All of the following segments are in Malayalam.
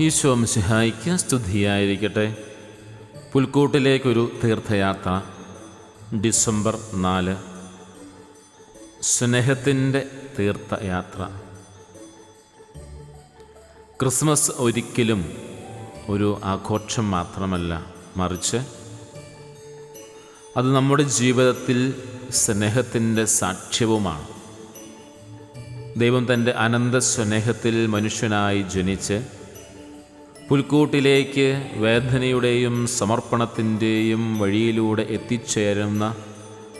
ഈശോ മിശിഹായിക്ക് സ്തുതിയായിരിക്കട്ടെ. പുൽക്കൂട്ടിലേക്കൊരു തീർത്ഥയാത്ര ഡിസംബർ നാല്. സ്നേഹത്തിന്റെ തീർത്ഥയാത്ര. ക്രിസ്മസ് ഒരിക്കലും ഒരു ആഘോഷം മാത്രമല്ല മറിച്ച് അത് നമ്മുടെ ജീവിതത്തിൽ സ്നേഹത്തിന്റെ സാക്ഷ്യവുമാണ്. ദൈവം തന്റെ അനന്ത സ്നേഹത്തിൽ മനുഷ്യനായി ജനിച്ച് പുൽക്കൂട്ടിലേക്ക് വേദനയുടെയും സമർപ്പണത്തിന്റെയും വഴിയിലൂടെ എത്തിച്ചേരുന്ന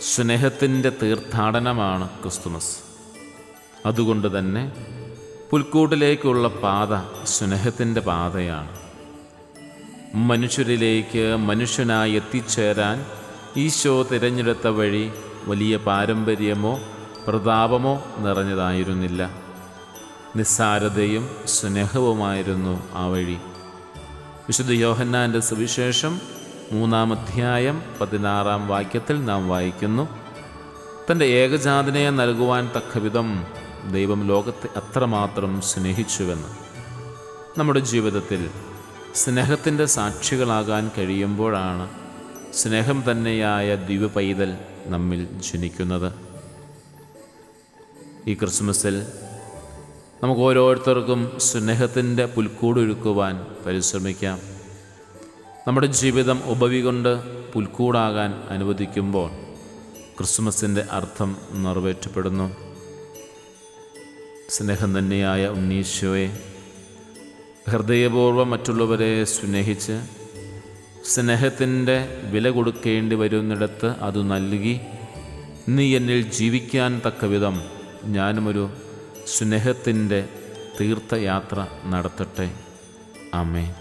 സ്നേഹത്തിന്റെ തീർത്ഥാടനമാണ് ക്രിസ്തുമസ്. അതുകൊണ്ട് തന്നെ പുൽക്കൂട്ടിലേക്കുള്ള പാത സ്നേഹത്തിന്റെ പാതയാണ്. മനുഷ്യരിലേക്ക് മനുഷ്യനായി എത്തിച്ചേരാൻ ഈശോ തിരഞ്ഞെടുത്ത വഴി വലിയ പാരമ്പര്യമോ പ്രതാപമോ നിറഞ്ഞതായിരുന്നില്ല. നിസ്സാരതയും സ്നേഹവുമായിരുന്നു ആ വഴി. വിശുദ്ധ യോഹന്നാന്റെ സുവിശേഷം മൂന്നാം അധ്യായം പതിനാറാം വാക്യത്തിൽ നാം വായിക്കുന്നു. തന്റെ ഏകജാതനെ നൽകുവാൻ തക്കവിധം ദൈവം ലോകത്തെ അത്രമാത്രം സ്നേഹിച്ചുവെന്ന്. നമ്മുടെ ജീവിതത്തിൽ സ്നേഹത്തിന്റെ സാക്ഷികളാകാൻ കഴിയുമ്പോഴാണ് സ്നേഹം തന്നെയായ ദിവ്യ പൈതൽ നമ്മിൽ ജനിക്കുന്നത്. ഈ ക്രിസ്മസിൽ നമുക്ക് ഓരോരുത്തർക്കും സ്നേഹത്തിന്റെ പുൽക്കൂടൊരുക്കുവാൻ പരിശ്രമിക്കാം. നമ്മുടെ ജീവിതം ഉപവി കൊണ്ട് പുൽക്കൂടാകാൻ അനുവദിക്കുമ്പോൾ ക്രിസ്മസിന്റെ അർത്ഥം നിറവേറ്റപ്പെടുന്നു. സ്നേഹം തന്നെയായ ഉണ്ണീശോയെ ഹൃദയപൂർവം മറ്റുള്ളവരെ സ്നേഹിച്ച് സ്നേഹത്തിന്റെ വില കൊടുക്കേണ്ടി വരുന്നിടത്ത് അത് നൽകി നീ എന്നിൽ ജീവിക്കാൻ തക്കവിധം ഞാനുമൊരു സ്നേഹത്തിന്റെ തീർത്ഥയാത്ര നടത്തട്ടെ. ആമേ